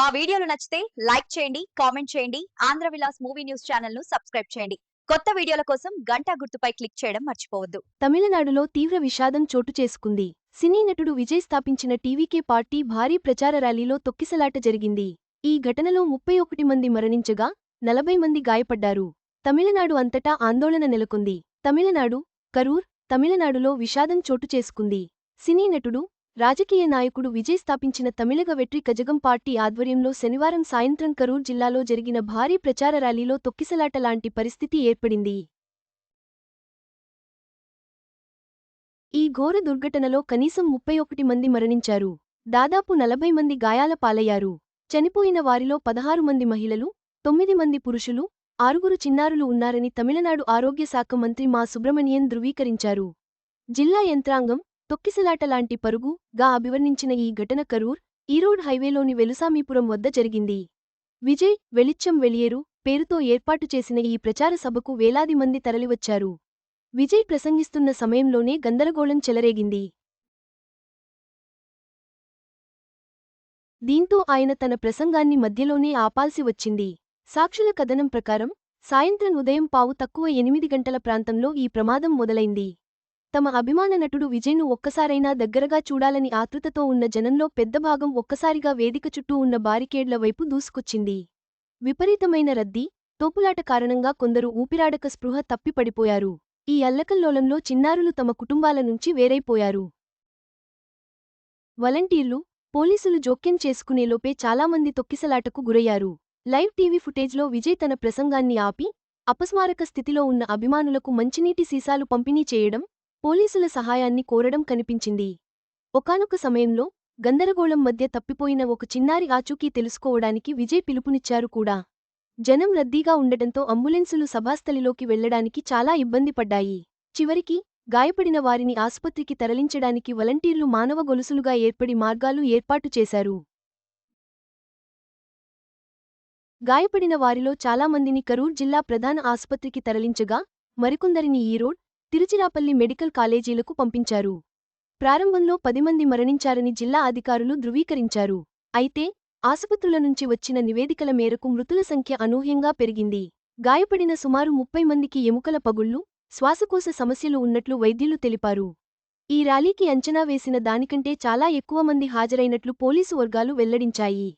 మా వీడియోలు నచ్చితే లైక్ చేయండి కామెంట్ చేయండి ఆంధ్ర విలాస్ మూవీ న్యూస్ ఛానల్ను సబ్స్క్రైబ్ చేయండి. కొత్త వీడియోల కోసం గంటా గుర్తుపై క్లిక్ చేయడం మర్చిపోవద్దు. తమిళనాడులో తీవ్ర విషాదం చోటు చేసుకుంది. సినీ నటుడు విజయ్ స్థాపించిన టీవీకే పార్టీ భారీ ప్రచార ర్యాలీలో తొక్కిసలాట జరిగింది. ఈ ఘటనలో ముప్పై ఒకటి మంది మరణించగా నలభై మంది గాయపడ్డారు. తమిళనాడు అంతటా ఆందోళన నెలకొంది. తమిళనాడు కరూర్ తమిళనాడులో విషాదం చోటు చేసుకుంది. సినీ నటుడు రాజకీయ నాయకుడు విజయ్ స్థాపించిన తమిళగ వెట్రి కజగం పార్టీ ఆధ్వర్యంలో శనివారం సాయంత్రం కరూర్ జిల్లాలో జరిగిన భారీ ప్రచార ర్యాలీలో తొక్కిసలాట లాంటి పరిస్థితి ఏర్పడింది. ఈ ఘోర దుర్ఘటనలో కనీసం ముప్పై ఒకటి మంది మరణించారు. దాదాపు నలభై మంది గాయాల పాలయ్యారు. చనిపోయిన వారిలో పదహారు మంది మహిళలు తొమ్మిది మంది పురుషులు ఆరుగురు చిన్నారులు ఉన్నారని తమిళనాడు ఆరోగ్య శాఖ మంత్రి మా సుబ్రమణియన్ ధృవీకరించారు. జిల్లా యంత్రాంగం తొక్కిసలాట లాంటి పరుగు గా అభివర్ణించిన ఈ ఘటన కరూర్ ఈరోడ్ హైవేలోని వెలుసామీపురం వద్ద జరిగింది. విజయ్ వెలిచ్చం వెలియేరు పేరుతో ఏర్పాటు చేసిన ఈ ప్రచార సభకు వేలాది మంది తరలివచ్చారు. విజయ్ ప్రసంగిస్తున్న సమయంలోనే గందరగోళం చెలరేగింది. దీంతో ఆయన తన ప్రసంగాన్ని మధ్యలోనే ఆపాల్సి వచ్చింది. సాక్షుల కథనం ప్రకారం సాయంత్రం ఉదయం పావు తక్కువ ఎనిమిది గంటల ప్రాంతంలో ఈ ప్రమాదం మొదలైంది. తమ అభిమాన నటుడు విజయ్ను ఒక్కసారైనా దగ్గరగా చూడాలని ఆతృతతో ఉన్న జనంలో పెద్ద భాగం ఒక్కసారిగా వేదిక చుట్టూ ఉన్న బారికేడ్ల వైపు దూసుకొచ్చింది. విపరీతమైన రద్దీ తోపులాట కారణంగా కొందరు ఊపిరాడక స్పృహ తప్పిపడిపోయారు. ఈ అల్లకల్లోలంలో చిన్నారులు తమ కుటుంబాల నుంచి వేరైపోయారు. వలంటీర్లు పోలీసులు జోక్యం చేసుకునేలోపే చాలామంది తొక్కిసలాటకు గురయ్యారు. లైవ్ టీవీ ఫుటేజ్లో విజయ్ తన ప్రసంగాన్ని ఆపి అపస్మారక స్థితిలో ఉన్న అభిమానులకు మంచినీటి సీసాలు పంపిణీ చేయడం పోలీసుల సహాయాన్ని కోరడం కనిపించింది. ఒకనొక సమయంలో గందరగోళం మధ్య తప్పిపోయిన ఒక చిన్నారి ఆచూకీ తెలుసుకోవడానికి విజయ్ పిలుపునిచ్చారు కూడా. జనం రద్దీగా ఉండటంతో అంబులెన్సులు సభాస్థలిలోకి వెళ్ళడానికి చాలా ఇబ్బంది పడ్డాయి. చివరికి గాయపడిన వారిని ఆసుపత్రికి తరలించడానికి వలంటీర్లు మానవ గొలుసులుగా ఏర్పడి మార్గాలు ఏర్పాటు చేశారు. గాయపడిన వారిలో చాలామందిని కరూర్ జిల్లా ప్రధాన ఆసుపత్రికి తరలించగా మరికొందరిని ఈరోడ్ తిరుచిరాపల్లి మెడికల్ కాలేజీలకు పంపించారు. ప్రారంభంలో పది మంది మరణించారని జిల్లా అధికారులు ధృవీకరించారు. అయితే ఆసుపత్రుల నుంచి వచ్చిన నివేదికల మేరకు మృతుల సంఖ్య అనూహ్యంగా పెరిగింది. గాయపడిన సుమారు ముప్పై మందికి ఎముకల పగుళ్ళు శ్వాసకోశ సమస్యలు ఉన్నట్లు వైద్యులు తెలిపారు. ఈ ర్యాలీకి అంచనా వేసిన దానికంటే చాలా ఎక్కువ మంది హాజరైనట్లు పోలీసు వర్గాలు వెల్లడించాయి.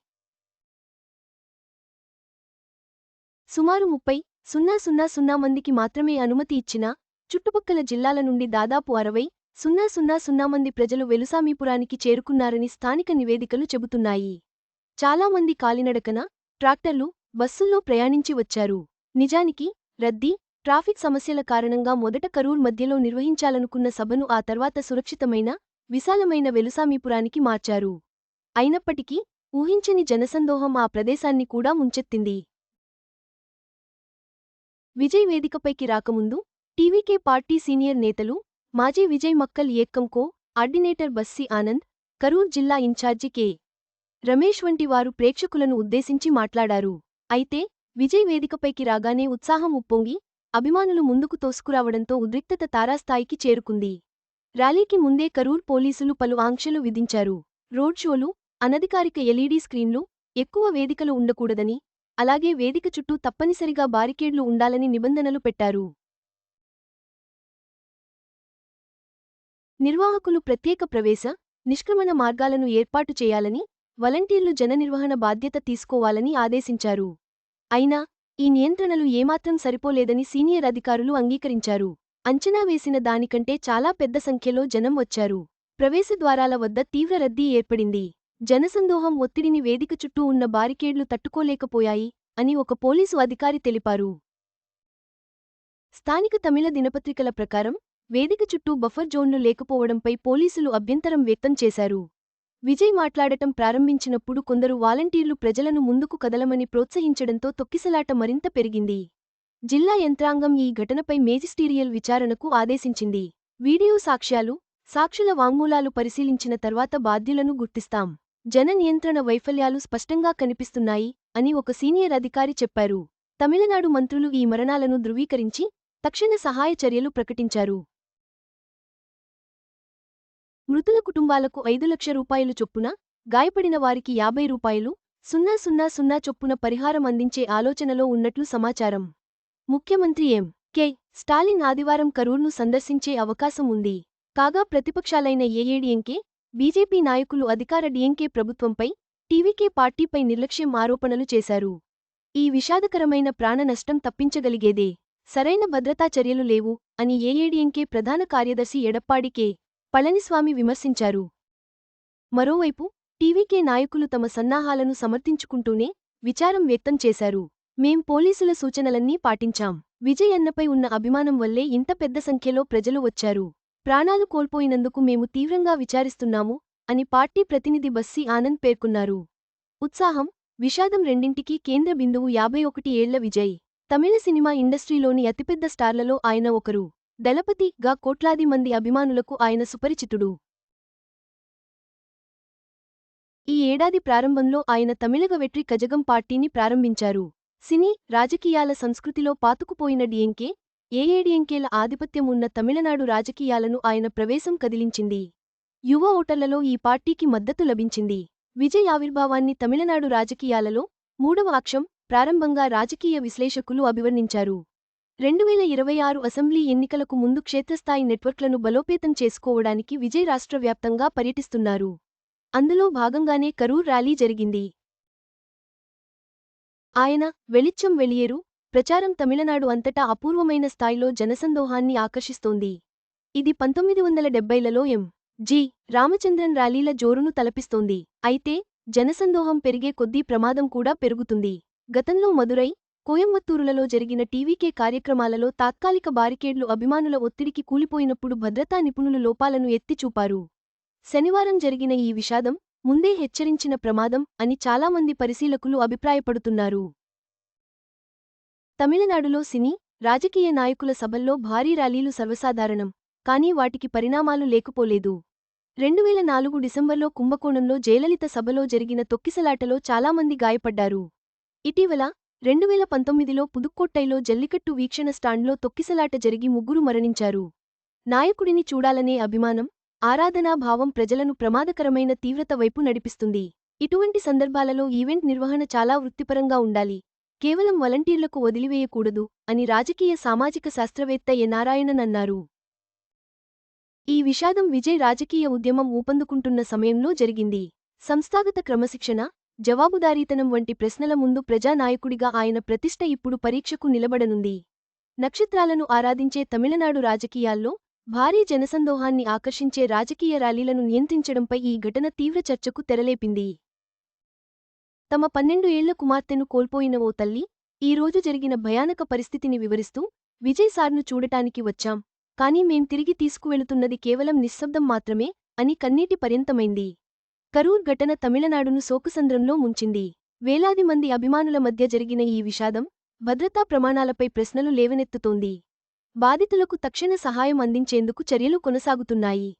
సుమారు ముప్పై సున్నా సున్నా సున్నా మందికి మాత్రమే అనుమతి ఇచ్చినా చుట్టుపక్కల జిల్లాల నుండి దాదాపు అరవై సున్నా సున్నా సున్నా మంది ప్రజలు వెలుసామీపురానికి చేరుకున్నారని స్థానిక నివేదికలు చెబుతున్నాయి. చాలామంది కాలినడకన ట్రాక్టర్లు బస్సుల్లో ప్రయాణించి వచ్చారు. నిజానికి రద్దీ ట్రాఫిక్ సమస్యల కారణంగా మొదట కరూర్ మధ్యలో నిర్వహించాలనుకున్న సభను ఆ తర్వాత సురక్షితమైన విశాలమైన వెలుసామీపురానికి మార్చారు. అయినప్పటికీ ఊహించని జనసందోహం ఆ ప్రదేశాన్ని కూడా ముంచెత్తింది. విజయ్ వేదికపైకి రాకముందు టీవీకే పార్టీ సీనియర్ నేతలు మాజీ విజయ్ మక్కల్ ఏక్కంకో ఆర్డినేటర్ బస్సి ఆనంద్ కరూర్ జిల్లా ఇన్ఛార్జి కె. రమేష్ వంటి వారు ప్రేక్షకులను ఉద్దేశించి మాట్లాడారు. అయితే విజయ్ వేదికపైకి రాగానే ఉత్సాహం ఉప్పొంగి అభిమానులు ముందుకు తోసుకురావడంతో ఉద్రిక్తత తారాస్థాయికి చేరుకుంది. ర్యాలీకి ముందే కరూర్ పోలీసులు పలు ఆంక్షలు విధించారు. రోడ్ షోలు అనధికారిక ఎల్ఈడీ స్క్రీన్లు ఎక్కువ వేదికలు ఉండకూడదని అలాగే వేదిక చుట్టూ తప్పనిసరిగా బారికేడ్లు ఉండాలని నిబంధనలు పెట్టారు. నిర్వాహకులు ప్రత్యేక ప్రవేశ నిష్క్రమణ మార్గాలను ఏర్పాటు చేయాలని వలంటీర్లు జననిర్వహణ బాధ్యత తీసుకోవాలని ఆదేశించారు. అయినా ఈ నియంత్రణలు ఏమాత్రం సరిపోలేదని సీనియర్ అధికారులు అంగీకరించారు. అంచనా వేసిన దానికంటే చాలా పెద్ద సంఖ్యలో జనం వచ్చారు. ప్రవేశద్వారాల వద్ద తీవ్ర రద్దీ ఏర్పడింది. జనసందోహం ఒత్తిడిని వేదిక చుట్టూ ఉన్న బారికేడ్లు తట్టుకోలేకపోయాయి అని ఒక పోలీసు అధికారి తెలిపారు. స్థానిక తమిళ దినపత్రికల ప్రకారం వేదిక చుట్టూ బఫర్ జోన్లు లేకపోవడంపై పోలీసులు అభ్యంతరం వ్యక్తం చేశారు. విజయ్ మాట్లాడటం ప్రారంభించినప్పుడు కొందరు వాలంటీర్లు ప్రజలను ముందుకు కదలమని ప్రోత్సహించడంతో తొక్కిసలాట మరింత పెరిగింది. జిల్లా యంత్రాంగం ఈ ఘటనపై మేజిస్టీరియల్ విచారణకు ఆదేశించింది. వీడియో సాక్ష్యాలు సాక్షుల వాంగ్మూలాలు పరిశీలించిన తర్వాత బాధ్యులను గుర్తిస్తాం. జన నియంత్రణ వైఫల్యాలు స్పష్టంగా కనిపిస్తున్నాయి అని ఒక సీనియర్ అధికారి చెప్పారు. తమిళనాడు మంత్రులు ఈ మరణాలను ధృవీకరించి తక్షణ సహాయ చర్యలు ప్రకటించారు. మృతుల కుటుంబాలకు ఐదు లక్ష రూపాయలు చొప్పున గాయపడిన వారికి యాభై రూపాయలు సున్నా సున్నా సున్నా చొప్పున పరిహారం అందించే ఆలోచనలో ఉన్నట్లు సమాచారం. ముఖ్యమంత్రి ఎం. కె. స్టాలిన్ ఆదివారం కరూర్ను సందర్శించే అవకాశం ఉంది. కాగా ప్రతిపక్షాలైన ఏఏడీఎంకే బీజేపీ నాయకులు అధికార డీఎంకే ప్రభుత్వంపై టీవీకే పార్టీపై నిర్లక్ష్యం ఆరోపణలు చేశారు. ఈ విషాదకరమైన ప్రాణ నష్టం తప్పించగలిగేదే. సరైన భద్రతా చర్యలు లేవు అని ఏఏడీఎంకే ప్రధాన కార్యదర్శి ఎడప్పాడి కె. పళనిస్వామి విమర్శించారు. మరోవైపు టీవీకే నాయకులు తమ సన్నాహాలను సమర్థించుకుంటూనే విచారం వ్యక్తం చేశారు. మేం పోలీసుల సూచనలన్నీ పాటించాం. విజయ్ అన్నపై ఉన్న అభిమానం వల్లే ఇంత పెద్ద సంఖ్యలో ప్రజలు వచ్చారు. ప్రాణాలు కోల్పోయినందుకు మేము తీవ్రంగా విచారిస్తున్నాము అని పార్టీ ప్రతినిధి బస్సి ఆనంద్ పేర్కొన్నారు. ఉత్సాహం విషాదం రెండింటికీ కేంద్ర బిందువు యాభై ఒకటి ఏళ్ళ విజయ్. తమిళ సినిమా ఇండస్ట్రీలోని అతిపెద్ద స్టార్లలో ఆయన ఒకరు. దళపతిగా కోట్లాది మంది అభిమానులకు ఆయన సుపరిచితుడు. ఈ ఏడాది ప్రారంభంలో ఆయన తమిళగ వెట్రి కజగం పార్టీని ప్రారంభించారు. సినీ రాజకీయాల సంస్కృతిలో పాతుకుపోయిన డిఎంకే ఏఏడిఎంకేల ఆధిపత్యం ఉన్న తమిళనాడు రాజకీయాలను ఆయన ప్రవేశం కదిలించింది. యువ ఓటర్లలో ఈ పార్టీకి మద్దతు లభించింది. విజయ్ ఆవిర్భావాన్ని తమిళనాడు రాజకీయాలలో మూడవ అక్షం ప్రారంభంగా రాజకీయ విశ్లేషకులు అభివర్ణించారు. రెండువేల ఇరవై ఆరు అసెంబ్లీ ఎన్నికలకు ముందు క్షేత్రస్థాయి నెట్వర్క్లను బలోపేతం చేసుకోవడానికి విజయ్ రాష్ట్రవ్యాప్తంగా పర్యటిస్తున్నారు. అందులో భాగంగానే కరూర్ ర్యాలీ జరిగింది. ఆయన వెలిచ్చం వెలియేరు ప్రచారం తమిళనాడు అంతటా అపూర్వమైన స్థాయిలో జనసందోహాన్ని ఆకర్షిస్తోంది. ఇది పంతొమ్మిది వందల డెబ్బైలలో ఎం. జి. రామచంద్రన్ ర్యాలీల జోరును తలపిస్తోంది. అయితే జనసందోహం పెరిగే కొద్దీ ప్రమాదం కూడా పెరుగుతుంది. గతంలో మదురై కోయంబత్తూరులలో జరిగిన టీవీకే కార్యక్రమాలలో తాత్కాలిక బారికేడ్లు అభిమానుల ఒత్తిడికి కూలిపోయినప్పుడు భద్రతా నిపుణులు లోపాలను ఎత్తిచూపారు. శనివారం జరిగిన ఈ విషాదం ముందే హెచ్చరించిన ప్రమాదం అని చాలామంది పరిశీలకులు అభిప్రాయపడుతున్నారు. తమిళనాడులో సినీ రాజకీయ నాయకుల సభల్లో భారీ ర్యాలీలు సర్వసాధారణం కానీ వాటికి పరిణామాలు లేకపోలేదు. రెండువేల నాలుగు డిసెంబర్లో కుంభకోణంలో జయలలిత సభలో జరిగిన తొక్కిసలాటలో చాలామంది గాయపడ్డారు. ఇటీవల రెండువేల పంతొమ్మిదిలో పుదుక్కోట్టైలో జల్లికట్టు వీక్షణ స్టాండ్లో తొక్కిసలాట జరిగి ముగ్గురు మరణించారు. నాయకుడిని చూడాలనే అభిమానం ఆరాధనాభావం ప్రజలను ప్రమాదకరమైన తీవ్రత వైపు నడిపిస్తుంది. ఇటువంటి సందర్భాలలో ఈవెంట్ నిర్వహణ చాలా వృత్తిపరంగా ఉండాలి. కేవలం వలంటీర్లకు వదిలివేయకూడదు అని రాజకీయ సామాజిక శాస్త్రవేత్త ఎ. నారాయణన్ అన్నారు. ఈ విషాదం విజయ్ రాజకీయ ఉద్యమం ఊపందుకుంటున్న సమయంలో జరిగింది. సంస్థాగత క్రమశిక్షణ జవాబుదారీతనం వంటి ప్రశ్నల ముందు ప్రజానాయకుడిగా ఆయన ప్రతిష్ట ఇప్పుడు పరీక్షకు నిలబడనుంది. నక్షత్రాలను ఆరాధించే తమిళనాడు రాజకీయాల్లో భారీ జనసందోహాన్ని ఆకర్షించే రాజకీయ ర్యాలీలను నియంత్రించడంపై ఈ ఘటన తీవ్ర చర్చకు తెరలేపింది. తమ పన్నెండు ఏళ్ళ కుమార్తెను కోల్పోయిన ఓ తల్లి ఈ రోజు జరిగిన భయానక పరిస్థితిని వివరిస్తూ విజయ్ సార్ను చూడటానికి వచ్చాం. కానీ మేం తిరిగి తీసుకువెళుతున్నది కేవలం నిశ్శబ్దం మాత్రమే అని కన్నీటి పర్యంతమైంది. కరూర్ ఘటన తమిళనాడును శోకసంద్రంలో ముంచింది. వేలాది మంది అభిమానుల మధ్య జరిగిన ఈ విషాదం భద్రతా ప్రమాణాలపై ప్రశ్నలు లేవనెత్తుతోంది. బాధితులకు తక్షణ సహాయం అందించేందుకు చర్యలు కొనసాగుతున్నాయి.